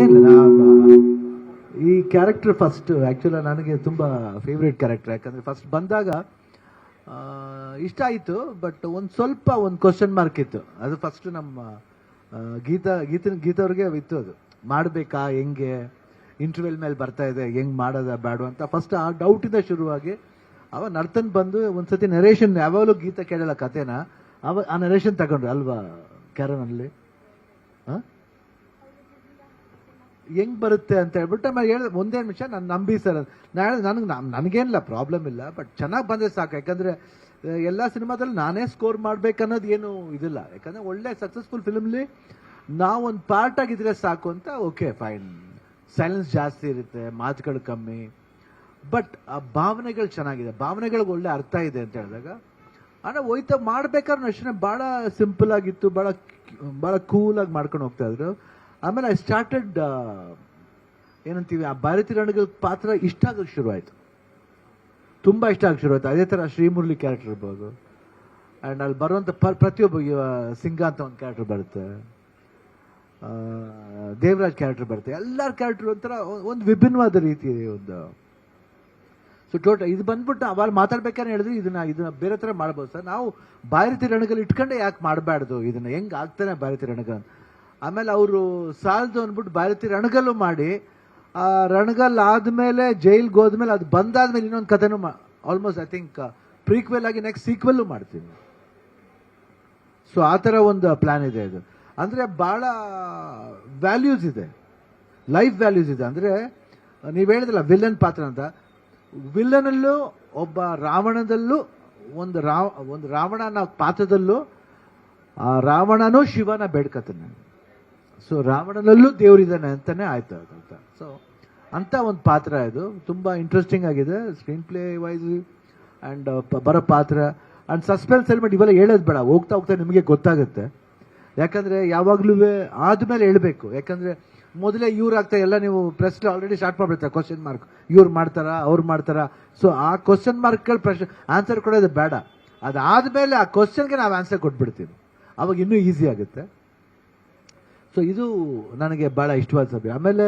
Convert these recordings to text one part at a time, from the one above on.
ಏನಿಲ್ಲ ಈ character first ಆ್ಯಕ್ಚುಲ ನನಗೆ ತುಂಬ ಫೇವ್ರೇಟ್ ಕ್ಯಾರೆಕ್ಟರ್ ಯಾಕಂದರೆ ಫಸ್ಟ್ ಬಂದಾಗ ಇಷ್ಟ ಆಯಿತು ಬಟ್ ಒಂದು ಸ್ವಲ್ಪ ಒಂದು ಕ್ವಶನ್ ಮಾರ್ಕ್ ಇತ್ತು. ಅದು ಫಸ್ಟ್ ನಮ್ಮ ಗೀತಾ ಗೀತನ ಗೀತವ್ರಿಗೆ ಇತ್ತು ಅದು. ಮಾಡಬೇಕಾ, ಹೆಂಗೆ? ಇಂಟರ್ವ್ಯೂಲ್ ಮೇಲೆ ಬರ್ತಾ ಇದೆ, ಹೆಂಗೆ ಮಾಡೋದ ಬೇಡ ಅಂತ ಫಸ್ಟ್ ಆ ಡೌಟಿಂದ ಶುರುವಾಗಿ, ಅವ ನರ್ತನ್ ಬಂದು ಒಂದ್ಸತಿ ನರೇಷನ್ ಯಾವಾಗಲೂ ಗೀತ ಕೇಳಲ್ಲ ಕಥೆನ, ಅವ ಆ ನರೇಷನ್ ತಗೊಂಡ್ರು ಅಲ್ವಾ ಕ್ಯಾರನಲ್ಲಿ ಹಾಂ ಹೆಂಗ್ ಬರುತ್ತೆ ಅಂತ ಹೇಳ್ಬಿಟ್ಟು ಆಮೇಲೆ ಹೇಳಿದ, ಒಂದೇ ನಿಮಿಷ ನಾನು ನಂಬಿ ಸರ್ ನಾನು ನನಗೆ ನನಗೇನಿಲ್ಲ ಪ್ರಾಬ್ಲಮ್ ಇಲ್ಲ ಬಟ್ ಚೆನ್ನಾಗಿ ಬಂದರೆ ಸಾಕು. ಯಾಕಂದ್ರೆ ಎಲ್ಲ ಸಿನಿಮಾದಲ್ಲಿ ನಾನೇ ಸ್ಕೋರ್ ಮಾಡ್ಬೇಕನ್ನೋದು ಏನು ಇದಿಲ್ಲ. ಯಾಕಂದ್ರೆ ಒಳ್ಳೆ ಸಕ್ಸಸ್ಫುಲ್ ಫಿಲ್ಮ್ಲಿ ನಾವೊಂದು ಪಾರ್ಟ್ ಆಗಿದ್ರೆ ಸಾಕು ಅಂತ ಓಕೆ ಫೈನ್ ಸೈಲೆನ್ಸ್ ಜಾಸ್ತಿ ಇರುತ್ತೆ, ಮಾತುಗಳು ಕಮ್ಮಿ. ಬಟ್ ಆ ಭಾವನೆಗಳು ಚೆನ್ನಾಗಿದೆ. ಭಾವನೆಗಳಿಗೆ ಒಳ್ಳೆ ಅರ್ಥ ಇದೆ ಅಂತ ಹೇಳಿದಾಗ, ಆದರೆ ಹೋಯ್ತಾ ಮಾಡ್ಬೇಕಾದ್ರೆ ಅಷ್ಟೇ, ಭಾಳ ಸಿಂಪಲ್ ಆಗಿತ್ತು, ಭಾಳ ಭಾಳ ಕೂಲಾಗಿ ಮಾಡ್ಕೊಂಡು ಹೋಗ್ತಾ ಇದ್ರು. ಆಮೇಲೆ ಐ ಸ್ಟಾರ್ಟೆಡ್ ಏನಂತೀವಿ, ಆ ಭಾರತಿ ರಣಗಳ ಪಾತ್ರ ಇಷ್ಟ ಆಗೋಕ್ಕೆ ಶುರುವಾಯಿತು ತುಂಬ ಇಷ್ಟ ಆಗಕ್ಕೆ ಶುರುವಾಯಿತು ಅದೇ ಥರ ಶ್ರೀಮುರಳಿ ಕ್ಯಾರೆಕ್ಟರ್ ಇರ್ಬೋದು. ಆ್ಯಂಡ್ ಅಲ್ಲಿ ಬರುವಂಥ ಪ, ಪ್ರತಿಯೊಬ್ಬ ಸಿಂಗ ಅಂತ ಒಂದು ಕ್ಯಾರೆಕ್ಟರ್ ಬರುತ್ತೆ. ದೇವರಾಜ್ ಕ್ಯಾರೆಕ್ಟರ್ ಬರುತ್ತೆ. ಎಲ್ಲರ ಕ್ಯಾರೆಕ್ಟರ್ ಒಂಥರ ಒಂದು ವಿಭಿನ್ನವಾದ ರೀತಿ ಒಂದು. ಸೊ ಟೋಟಲ್ ಇದು ಬಂದ್ಬಿಟ್ಟು ಅವಾಗ ಮಾತಾಡ್ಬೇಕಾದ್ರೆ ಹೇಳಿದ್ರೆ, ಇದನ್ನ ಇದನ್ನ ಬೇರೆ ಥರ ಮಾಡ್ಬೋದು. ಸರ್ ನಾವು ಭಾರತೀಯ ರಣಗಲ್ಲಿ ಇಟ್ಕೊಂಡೆ ಯಾಕೆ ಮಾಡಬಾರ್ದು ಇದನ್ನ ಹೆಂಗ್ ಆಗ್ತಾನೆ ಭಾರತೀಯ ರಣಗ ಆಮೇಲೆ ಅವರು ಸಾಲದು ಅಂದ್ಬಿಟ್ಟು ಭಾರತಿ ರಣಗಲ್ಲು ಮಾಡಿ, ಆ ರಣಗಲ್ ಆದ್ಮೇಲೆ ಜೈಲ್ಗೆ ಹೋದ್ಮೇಲೆ ಅದು ಬಂದಾದ್ಮೇಲೆ ಇನ್ನೊಂದು ಕಥೆನೂ ಆಲ್ಮೋಸ್ಟ್ ಐ ಥಿಂಕ್ ಪ್ರೀಕ್ವೆಲ್ ಆಗಿ ನೆಕ್ಸ್ಟ್ ಸೀಕ್ವೆಲ್ಲು ಮಾಡ್ತೀನಿ. ಸೊ ಆ ಥರ ಒಂದು ಪ್ಲಾನ್ ಇದೆ ಇದು. ಅಂದರೆ ಭಾಳ ವ್ಯಾಲ್ಯೂಸ್ ಇದೆ. ಲೈಫ್ ವ್ಯಾಲ್ಯೂಸ್ ಇದೆ. ಅಂದರೆ, ನೀವು ಹೇಳಿದ್ರಲ್ಲ ವಿಲನ್ ಪಾತ್ರ ಅಂತ. ವಿಲ್ಲನಲ್ಲೂ ಒಬ್ಬ ರಾವಣದಲ್ಲೂ ಒಂದು ರಾವ ಒಂದು ರಾವಣನ ಪಾತ್ರದಲ್ಲೂ, ಆ ರಾವಣನೂ ಶಿವನ ಬೇಡ್ಕತಾನೆ. ಸೊ ರಾವಣನಲ್ಲೂ ದೇವರಿದ್ದಾನೆ ಅಂತಾನೆ ಆಯ್ತು ಅಂತ. ಸೊ ಅಂತ ಒಂದು ಪಾತ್ರ ಇದು ತುಂಬ ಇಂಟ್ರೆಸ್ಟಿಂಗ್ ಆಗಿದೆ ಸ್ಕ್ರೀನ್ ಪ್ಲೇ ವೈಸ್ ಆ್ಯಂಡ್ ಬರೋ ಪಾತ್ರ. ಆ್ಯಂಡ್ ಸಸ್ಪೆನ್ಸ್ ಎಲಿಮೆಂಟ್ ಇವೆಲ್ಲ ಹೇಳೋದು ಬೇಡ. ಹೋಗ್ತಾ ಹೋಗ್ತಾ ನಿಮಗೆ ಗೊತ್ತಾಗುತ್ತೆ. ಯಾಕಂದರೆ ಯಾವಾಗಲೂ ಆದಮೇಲೆ ಹೇಳಬೇಕು. ಯಾಕಂದರೆ ಮೊದಲೇ ಇವ್ರು ಆಗ್ತಾ ಎಲ್ಲ ನೀವು ಪ್ರೆಸ್ ಆಲ್ರೆಡಿ ಸ್ಟಾರ್ಟ್ ಮಾಡ್ಬಿಡ್ತಾರೆ ಕ್ವಶನ್ ಮಾರ್ಕ್ ಇವ್ರು ಮಾಡ್ತಾರಾ, ಅವ್ರು ಮಾಡ್ತಾರಾ. ಸೊ ಆ ಕ್ವಶನ್ ಮಾರ್ಕ್ಗಳು ಪ್ರಶ್ನೆ ಆನ್ಸರ್ ಕೊಡೋದು ಬೇಡ. ಅದಾದಮೇಲೆ ಆ ಕ್ವಶನ್ಗೆ ನಾವು ಆನ್ಸರ್ ಕೊಟ್ಬಿಡ್ತೀವಿ. ಅವಾಗ ಇನ್ನೂ ಈಸಿ ಆಗುತ್ತೆ. ಸೊ ಇದು ನನಗೆ ಭಾಳ ಇಷ್ಟವಾದ ಸಭೆ. ಆಮೇಲೆ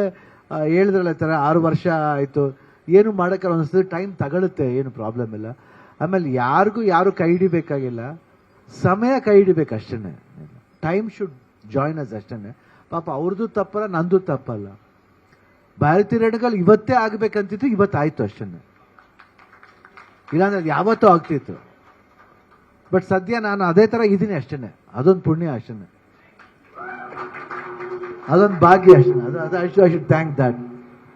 ಹೇಳಿದ್ರಲ್ಲ ಥರ ಆರು ವರ್ಷ ಆಯಿತು. ಏನು ಮಾಡೋಕ್ಕಲ್ಲ ಒಂದ್ಸತಿ ಟೈಮ್ ತಗೊಳುತ್ತೆ. ಏನು ಪ್ರಾಬ್ಲಮ್ ಇಲ್ಲ. ಆಮೇಲೆ ಯಾರಿಗೂ ಯಾರು ಕೈ ಹಿಡಿಬೇಕಾಗಿಲ್ಲ. ಸಮಯ ಕೈ ಹಿಡಿಬೇಕು ಅಷ್ಟೇ ಟೈಮ್ ಶುಡ್ ಜಾಯ್ನ್ ಅಸ್ ಅಷ್ಟೇ ಪಾಪ ಅವ್ರದ್ದು ತಪ್ಪಲ್ಲ, ನಂದು ತಪ್ಪಲ್ಲ. ಭಾರತೀಯ ರಣಗಳು ಇವತ್ತೇ ಆಗಬೇಕಂತಿತ್ತು ಇವತ್ತು ಆಯ್ತು ಅಷ್ಟೇ ಇಲ್ಲಾಂದ್ರೆ ಯಾವತ್ತೂ ಆಗ್ತಿತ್ತು. ಬಟ್ ಸದ್ಯ ನಾನು ಅದೇ ಥರ ಇದ್ದೀನಿ ಅಷ್ಟೇ ಅದೊಂದು ಪುಣ್ಯ ಅಷ್ಟೇ ಅದೊಂದು ಭಾಗ್ಯ ಅಷ್ಟೇ. ಅದು ಅದು ಐ ಶುಡ್ ಥ್ಯಾಂಕ್ ದ್ಯಾಟ್